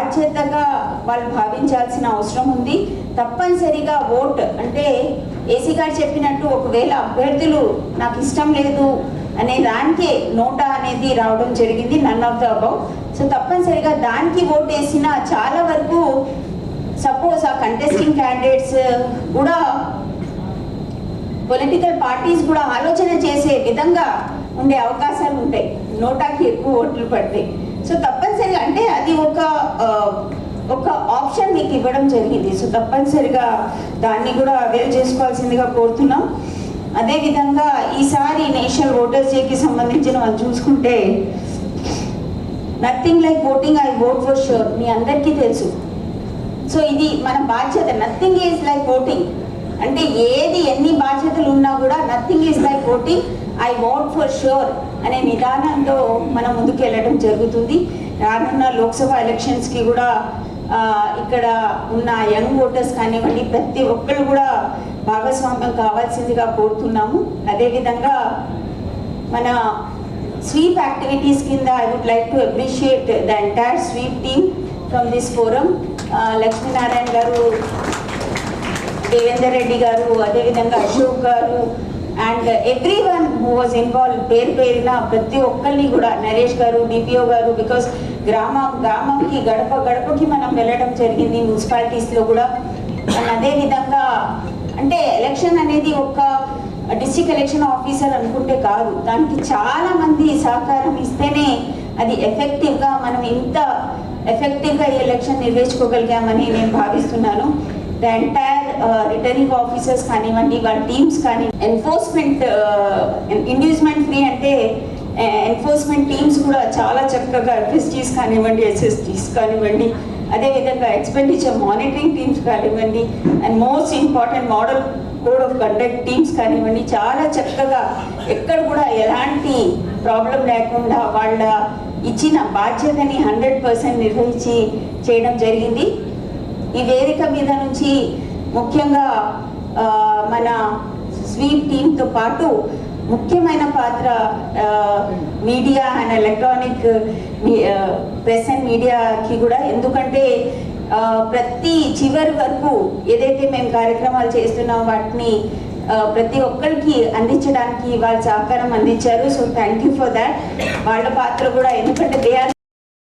బాధ్యతగా వాళ్ళు భావించాల్సిన అవసరం ఉంది. తప్పనిసరిగా ఓట్ అంటే ఏసీ గారు చెప్పినట్టు ఒకవేళ అభ్యర్థులు నాకు ఇష్టం లేదు అనే దానికే నోటా అనేది రావడం జరిగింది none of the above. So తప్పనిసరిగా దానికి ఓట్ వేసిన చాలా వరకు సపోజ్ ఆ కంటెస్టింగ్ క్యాండిడేట్స్ కూడా పొలిటికల్ పార్టీస్ కూడా ఆలోచన చేసే విధంగా ఉండే అవకాశాలు ఉంటాయి. నోటాకి ఎక్కువ ఓట్లు పడతాయి సో తప్ప అంటే అది ఒక ఒక ఆప్షన్ మీకు ఇవ్వడం జరిగింది. సో తప్పనిసరిగా దాన్ని కూడా అవేర్ చేసుకోవాల్సిందిగా కోరుతున్నాం. అదేవిధంగా ఈసారి నేషనల్ ఓటర్స్ డేకి సంబంధించిన వాళ్ళు చూసుకుంటే nothing like voting I vote for sure మీ అందరికీ తెలుసు. సో ఇది మన బాధ్యత. నథింగ్ ఈజ్ లైక్ ఓటింగ్ అంటే ఏది ఎన్ని బాధ్యతలు ఉన్నా కూడా nothing is like voting I want for sure అనే నిదానంతో మనం ముందుకు వెళ్ళడం జరుగుతుంది. రానున్న లోక్సభ ఎలక్షన్స్కి కూడా ఇక్కడ ఉన్న యంగ్ ఓటర్స్ కానివ్వండి ప్రతి ఒక్కరు కూడా భాగస్వామ్యం కావాల్సిందిగా కోరుతున్నాము. అదేవిధంగా మన స్వీప్ యాక్టివిటీస్ కింద I would like to appreciate the entire sweep team from this forum Lakshminarayana garu Devender Reddy garu అదేవిధంగా Ashok garu and everyone who was involve పేరు పేరున ప్రతి ఒక్కరిని కూడా నరేష్ గారు డిపిఓ గారు బికాస్ గ్రామం గ్రామంకి గడప గడపకి మనం వెళ్ళడం జరిగింది మున్సిపాలిటీస్లో కూడా. అండ్ అదేవిధంగా అంటే ఎలక్షన్ అనేది ఒక డిస్ట్రిక్ట్ ఎలక్షన్ ఆఫీసర్ అనుకుంటే కాదు. దానికి చాలా మంది సహకారం ఇస్తేనే అది ఎఫెక్టివ్గా మనం ఇంత ఎఫెక్టివ్గా ఈ ఎలక్షన్ నిర్వహించుకోగలిగామని నేను భావిస్తున్నాను. ద ఎంటైర్ రిటర్నింగ్ ఆఫీసర్స్ కానివ్వండి వాళ్ళ టీమ్స్ కానీ ఎన్ఫోర్స్మెంట్ ఇండ్యూస్మెంట్ ఫ్రీ అంటే uh, ఎన్ఫోర్స్మెంట్ టీమ్స్ కూడా చాలా చక్కగా ఎఫ్ఎస్టీస్ కానివ్వండి ఎస్ఎస్టీస్ కానివ్వండి అదేవిధంగా ఎక్స్పెండిచర్ మానిటరింగ్ టీమ్స్ కానివ్వండి and most important model code of conduct teams కానివ్వండి చాలా చక్కగా ఎక్కడ కూడా ఎలాంటి ప్రాబ్లం లేకుండా వాళ్ళ ఇచ్చిన బాధ్యతని హండ్రెడ్ పర్సెంట్ నిర్వహించి చేయడం జరిగింది. ఈ వేదిక మీద నుంచి ముఖ్యంగా మన స్వీప్ టీంతో పాటు ముఖ్యమైన పాత్ర media and electronic press and మీడియాకి కూడా. ఎందుకంటే ప్రతి చివరి వరకు ఏదైతే మేము కార్యక్రమాలు చేస్తున్నాం వాటిని ప్రతి ఒక్కరికి అందించడానికి వాళ్ళ సహకారం అందించారు. So thank you for that వాళ్ళ పాత్ర కూడా ఎందుకంటే దే ఆర్